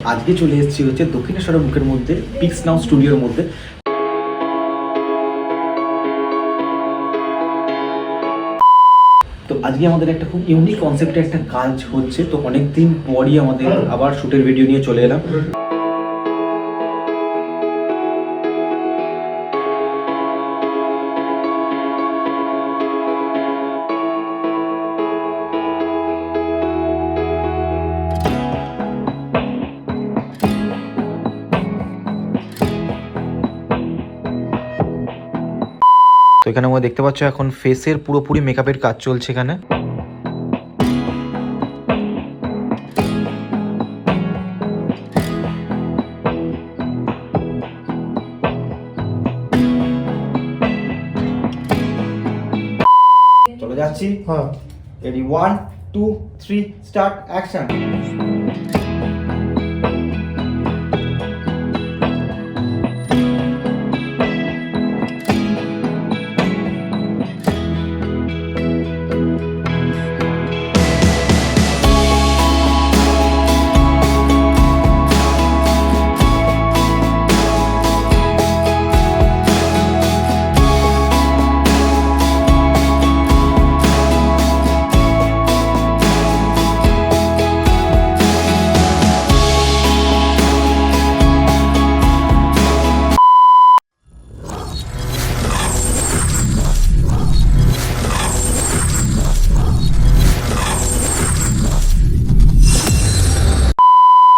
আজকে চলে এসেছি হচ্ছে দক্ষিণেশ্বর মুখের মধ্যে পিক্স নাও স্টুডিওর মধ্যে। তো আজকে আমাদের একটা খুব ইউনিক কনসেপ্টে একটা কাজ হচ্ছে, তো অনেকদিন পরই আমাদের আবার শুটের ভিডিও নিয়ে চলে এলাম। এখানে আমরা দেখতে পাচ্ছ এখন ফেসের পুরোপুরি মেকআপের কাজ চলছে এখানে। চলে যাচ্ছি। হ্যাঁ। Ready one two three start action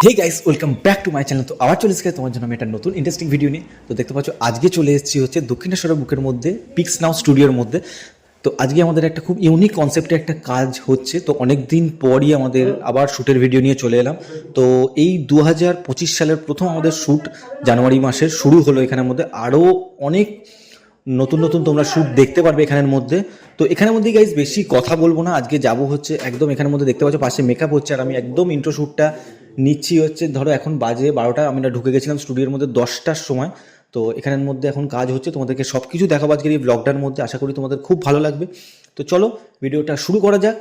hey guys welcome back to my channel তো আবার চলে এসেছে তোমার জন্য আমি একটা নতুন ইন্টারেস্টিং ভিডিও নিয়ে। তো দেখতে পাচ্ছ, আজকে চলে এসেছি হচ্ছে দক্ষিণেশ্বরের বুকের মধ্যে পিক্স নাও স্টুডিওর মধ্যে। তো আজকে আমাদের একটা খুব ইউনিক কনসেপ্টে একটা কাজ হচ্ছে। তো অনেক দিন পরই আমাদের আবার শ্যুটের ভিডিও নিয়ে চলে এলাম। তো এই দু হাজার পঁচিশ সালের প্রথম আমাদের শ্যুট জানুয়ারি মাসের শুরু হলো এখানের মধ্যে। আরও অনেক নতুন নতুন তোমরা শ্যুট দেখতে পারবে এখানের মধ্যে। তো এখানের মধ্যে গাইজ বেশি কথা বলব না। আজকে যাব হচ্ছে একদম এখানের মধ্যে দেখতে পাচ্ছ, পাশে মেকআপ হচ্ছে আর আমি একদম ইন্ট্রো শ্যুটটা নিচ্ছি হচ্ছে। ধরো এখন বাজে বারোটা, আমি ঢুকে গেছিলাম স্টুডিওর মধ্যে দশটার সময়। তো এখানের মধ্যে এখন কাজ হচ্ছে, তোমাদেরকে সব কিছু দেখাবো আজকের এই ব্লগটার মধ্যে। আশা করি তোমাদের খুব ভালো লাগবে। তো চলো, ভিডিওটা শুরু করা যাক।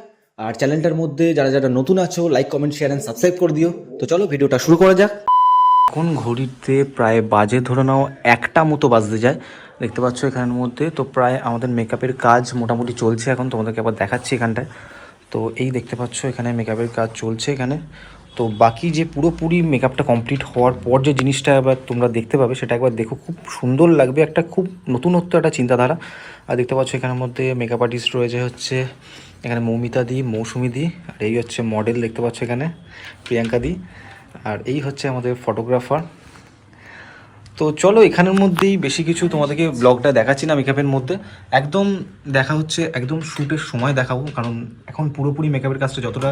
আর চ্যানেলটার মধ্যে যারা যারা নতুন আছো like comment share and subscribe করে দিও। তো চলো, ভিডিওটা শুরু করা যাক। এখন ঘড়িতে প্রায় বাজে ধরে নাও একটা মতো বাজতে যায়। দেখতে পাচ্ছ এখানের মধ্যে। তো প্রায় আমাদের মেকআপের কাজ মোটামুটি চলছে এখন, তোমাদেরকে আবার দেখাচ্ছি এখানটায়। তো এই দেখতে পাচ্ছ এখানে মেকআপের কাজ চলছে এখানে। তো বাকি যে পুরোপুরি মেকআপটা কমপ্লিট হওয়ার পর যে জিনিসটা এবার তোমরা দেখতে পাবে, সেটা একবার দেখো। খুব সুন্দর লাগবে একটা খুব নতুনত্ব, একটা চিন্তাধারা। আর দেখতে পাচ্ছ এখানের মধ্যে মেকআপ আর্টিস্ট রয়েছে হচ্ছে এখানে মৌমিতা দি, মৌসুমি দি, আর এই হচ্ছে মডেল দেখতে পাচ্ছ এখানে, প্রিয়াঙ্কা দি। আর এই হচ্ছে আমাদের ফটোগ্রাফার তো চলো, এখানের মধ্যেই বেশি কিছু তোমাদেরকে ব্লগটা দেখাচ্ছি না মেকআপের মধ্যে। একদম দেখা হচ্ছে, একদম শ্যুটের সময় দেখাবো, কারণ এখন পুরোপুরি মেকআপের কাজটা যতটা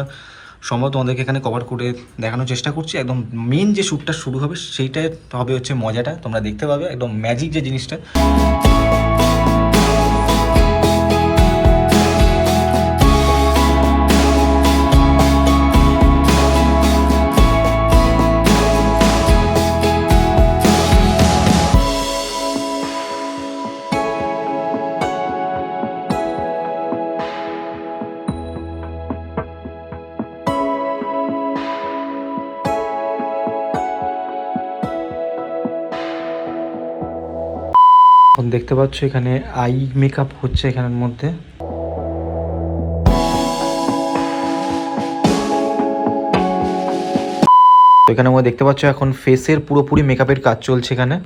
সম্ভব তোমাদেরকে এখানে কভার করে দেখানোর চেষ্টা করছি। একদম মেন যে শ্যুটটা শুরু হবে, সেইটাই হবে হচ্ছে মজাটা, তোমরা দেখতে পাবে। একদম ম্যাজিক যে জিনিসটা। দেখতে পাচ্ছ এখানে আই মেকআপ হচ্ছে এখানের মধ্যে। এখানে আমরা দেখতে পাচ্ছ এখন ফেসের পুরোপুরি মেকআপের কাজ চলছে এখানে।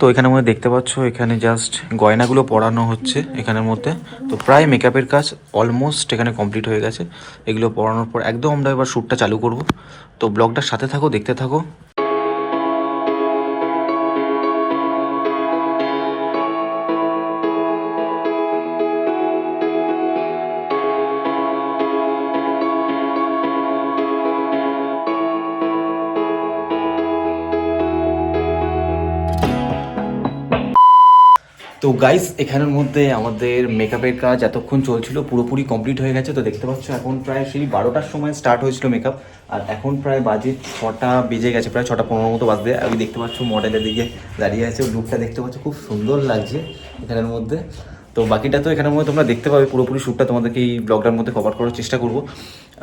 তো এখানে মধ্যে দেখতে পাচ্ছ, এখানে জাস্ট গয়নাগুলো পরানো হচ্ছে এখানের মধ্যে। তো প্রায় মেকআপের কাজ অলমোস্ট এখানে কমপ্লিট হয়ে গেছে। এগুলো পরানোর পর একদম আমরা এবার শ্যুটটা চালু করব। তো ব্লগটার সাথে থাকো, দেখতে থাকো। তো গাইস এখানের মধ্যে আমাদের মেকআপের কাজ এতক্ষণ চলছিল, পুরোপুরি কমপ্লিট হয়ে গেছে। তো দেখতে পাচ্ছ, এখন প্রায় সেই বারোটার সময় স্টার্ট হয়েছিল মেকআপ আর এখন প্রায় বাজে ছটা বেজে গেছে, প্রায় ছটা পনেরো মতো বাজবে আমি দেখতে পাচ্ছ মডেলের দিকে দাঁড়িয়ে আছে লুকটা দেখতে পাচ্ছ, খুব সুন্দর লাগছে এখানের মধ্যে। তো বাকিটা তো এখানের মধ্যে তোমরা দেখতে পাবে, পুরোপুরি শ্যুটটা তোমাদেরকে এই ব্লগটার মধ্যে কভার করার চেষ্টা করব।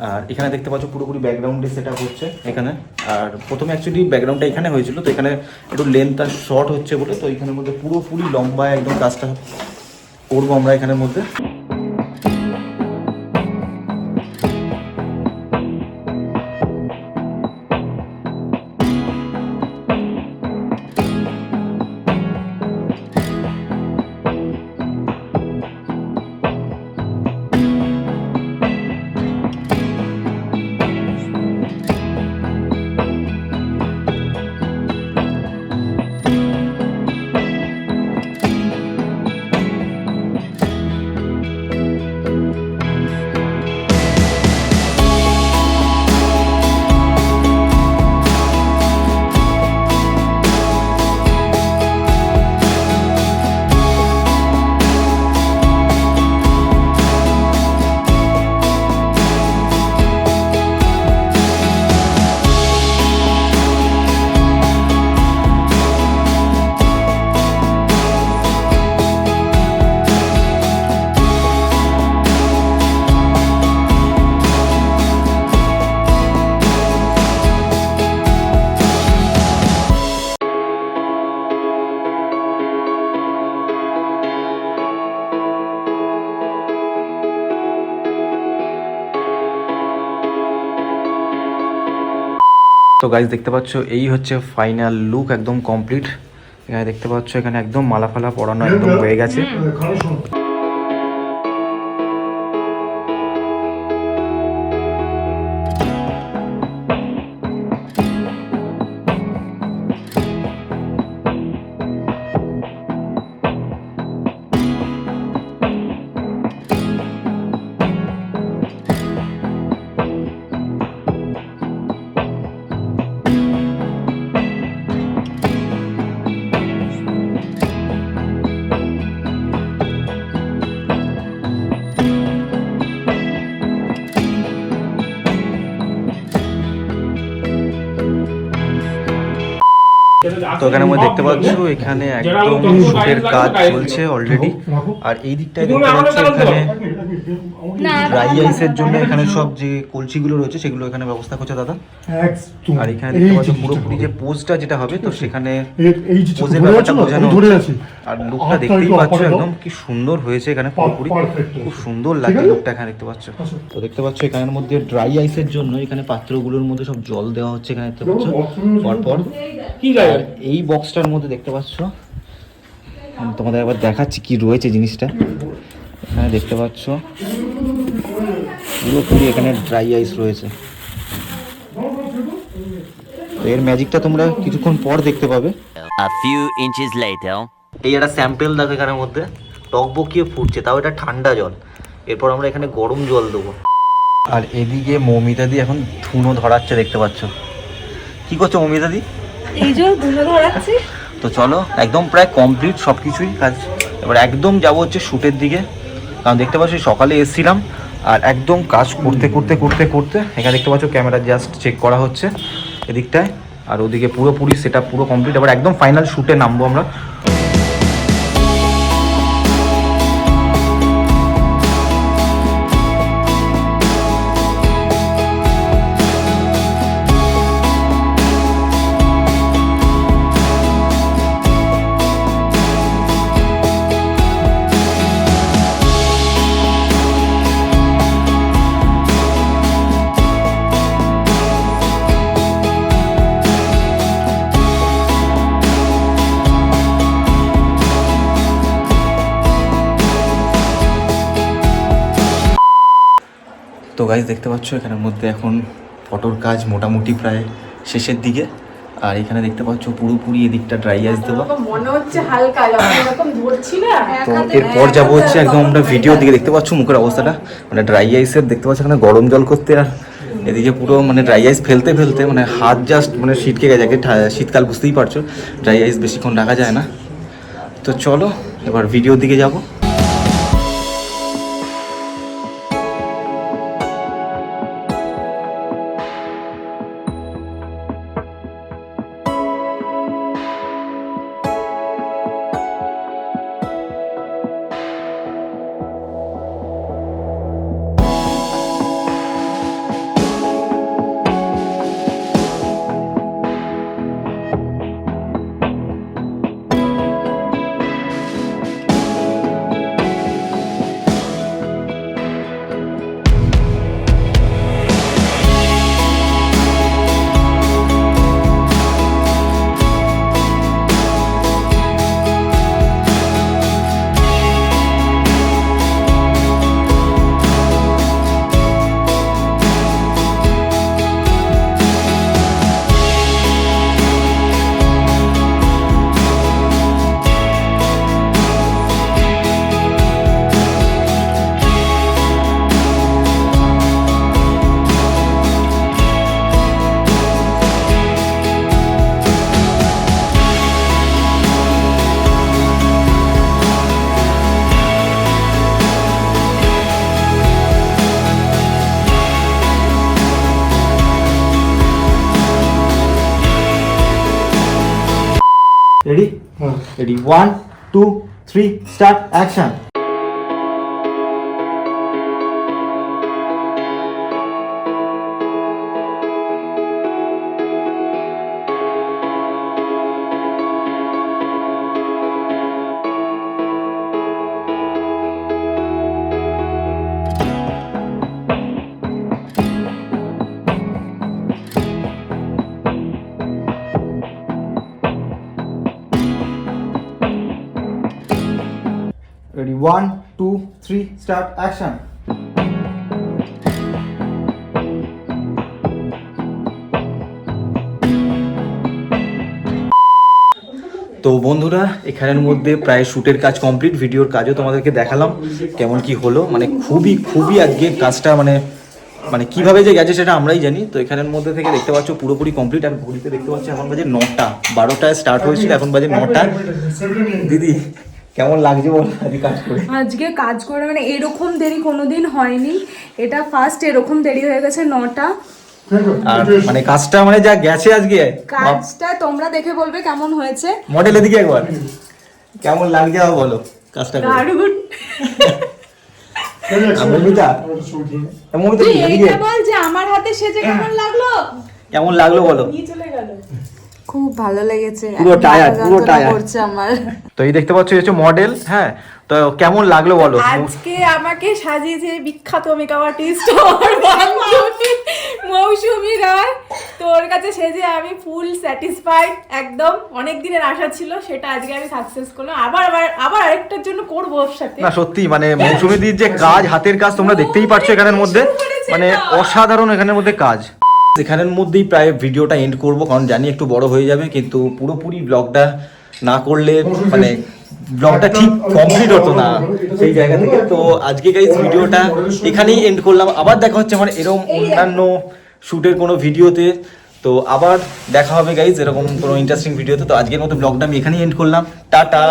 আর এখানে দেখতে পাচ্ছ পুরোপুরি ব্যাকগ্রাউন্ডে সেট আপ হচ্ছে এখানে। আর প্রথমে অ্যাকচুয়ালি ব্যাকগ্রাউন্ডটা এখানে হয়েছিল, তো এখানে একটু লেন্থ আর শর্ট হচ্ছে বলে, তো এখানের মধ্যে পুরোপুরি লম্বা একদম কাজটা করব আমরা এখানের মধ্যে। গাইজ দেখতে পাচ্ছ এই হচ্ছে ফাইনাল লুক একদম কমপ্লিট এখানে দেখতে পাচ্ছ এখানে একদম মালা ফালা পরানো একদম হয়ে গেছে। তো এখানে আমরা দেখতে পাচ্ছ এখানে একদম শুটের কাজ চলছে অলরেডি আর এই দিকটায় দেখতে পাচ্ছ এখানে ড্রাই আইসের জন্য এখানে সব যে কলসিগুলো রয়েছে সেগুলো এখানে ব্যবস্থা করছে দাদা। আর এখানে দেখতে পাচ্ছ পুরোপুরি যে পোজটা যেটা হবে তো সেখানে এই যে পোজের ব্যাপারটা বোঝানো। আর লুকটা দেখতেই পাচ্ছ একদম কি সুন্দর হয়েছে এখানে পুরোপুরি। খুব সুন্দর লাগে? লুকটা এখানে দেখতে পাচ্ছ। তো দেখতে পাচ্ছ এখানের মধ্যে ড্রাই আইসের জন্য এখানে পাত্রগুলোর মধ্যে সব জল দেওয়া হচ্ছে এখানে দেখতে পাচ্ছ। পরপর এই বক্সটার মধ্যে দেখতে পাচ্ছ? আমি তোমাদের একবার দেখাচ্ছি কি রয়েছে জিনিসটা। এখানে দেখতে পাচ্ছ পুরোপুরি এখানে ড্রাই আইস রয়েছে। তো এর ম্যাজিকটা তোমরা কিছুক্ষণ পর দেখতে পাবে. এই একটা স্যাম্পেল দেখো এখানের মধ্যে। টক বকিয়ে ফুটছে তাও এটা ঠান্ডা জল। এরপর আমরা এখানে গরম জল দেবো। আর এদিকে মৌমিতা দি এখন ধুনো ধরাচ্ছে দেখতে পাচ্ছ। কি করছ মৌমিতা দি তো চলো, একদম প্রায় কমপ্লিট সব কিছুই কাজ। এবার একদম যাব হচ্ছে শ্যুটের দিকে। কারণ দেখতে পাচ্ছি সকালে এসেছিলাম, আর একদম কাজ করতে করতে করতে করতে এখানে দেখতে পাচ্ছ ক্যামেরা জাস্ট চেক করা হচ্ছে এদিকটায়। আর ওদিকে পুরোপুরি সেটা পুরো কমপ্লিট এবার একদম ফাইনাল শ্যুটে নামবো আমরা। গাইজ দেখতে পাচ্ছ এখানের মধ্যে এখন ফটোর কাজ মোটামুটি প্রায় শেষের দিকে। আর এখানে দেখতে পাচ্ছ পুরোপুরি এদিকটা ড্রাই আইস দেওয়া। মনে হচ্ছে হালকা যখন ধরছি না। তো এরপর যাব হচ্ছে একদম আমরা ভিডিও দিকে। দেখতে পাচ্ছ মুখের অবস্থাটা? মানে ড্রাই আইসের দেখতে পাচ্ছ এখানে গরম জল করতে। আর এদিকে পুরো মানে ড্রাই আইস ফেলতে ফেলতে মানে হাত জাস্ট মানে শীতকে গেছে শীতকাল বুঝতেই পারছ। ড্রাই আইস বেশিক্ষণ রাখা যায় না। তো চলো এবার ভিডিওর দিকে যাব। Ready ready one two three start action one two three start action তো বন্ধুরা, এখানের মধ্যে প্রায় শ্যুটের কাজ কমপ্লিট ভিডিওর কাজও তোমাদেরকে দেখালাম, কেমন কি হলো মানে খুবই খুবই আজকে কাজটা মানে মানে কীভাবে যে গেছে সেটা আমরাই জানি। তো এখানের মধ্যে থেকে দেখতে পাচ্ছ পুরোপুরি কমপ্লিট আর ঘড়িতে দেখতে পাচ্ছ এখন বাজে নটা, বারোটায় স্টার্ট হয়েছিল, এখন বাজে নটা। দিদি কেমন লাগছে বল আজকে কাজ করে? আজকে কাজ করে মানে এরকম দেরি কোনোদিন হয়নি। এটা ফার্স্ট এরকম দেরি হয়ে গেছে নটা। আর মানে কাজটা মানে যা গেছে আজকে কাজটা তোমরা দেখে বলবে কেমন হয়েছে। মডেল এদিকে একবার। কেমন লাগছে বলো কাজটা দারুণ। আর মমিতা? এইটা বল যে আমার হাতে সেজে কেমন লাগল? কেমন লাগল বলো। নিয়ে চলে গেল। খুব ভালো লেগেছে। পুরো মাথা পুরো tired। করছে আমার। তো এই দেখতে পাচ্ছ হচ্ছে মডেল হ্যাঁ? তো কেমন লাগল বলো? আজকে আমাকে সাজিয়েছে বিখ্যাত মেকআপ আর্টিস্ট আমার বান্ধবী মৌসুমী রায়। তোর কাছে সেজে আমি ফুল স্যাটিসফাইড একদম। অনেক দিনের আশা ছিল সেটা আজকে আমি সাকসেস করলাম। আবার আবার আবার আরেকটার জন্য করব ওর সাথে। না সত্যি মানে মৌসুমীদির যে কাজ হাতের কাজ তোমরা দেখতেই পাচ্ছ এখানের মধ্যে। মানে অসাধারণ এখানের মধ্যে কাজ। এখানের মধ্যেই প্রায় ভিডিওটা এন্ড করব, কারণ জানি একটু বড় হয়ে যাবে, কিন্তু পুরোপুরি ব্লগটা না করলে মানে ব্লগটা ঠিক কমপ্লিট হতো না সেই জায়গা থেকে। তো আজকে গাইজ ভিডিওটা এখানেই এন্ড করলাম। আবার দেখা হচ্ছে আমার এরকম অন্যান্য শ্যুটের কোনো ভিডিওতে। তো আবার দেখা হবে গাইজ এরকম কোনো ইন্টারেস্টিং ভিডিওতে। তো আজকের মতো ব্লগটা আমি এখানেই এন্ড করলাম। টাটা!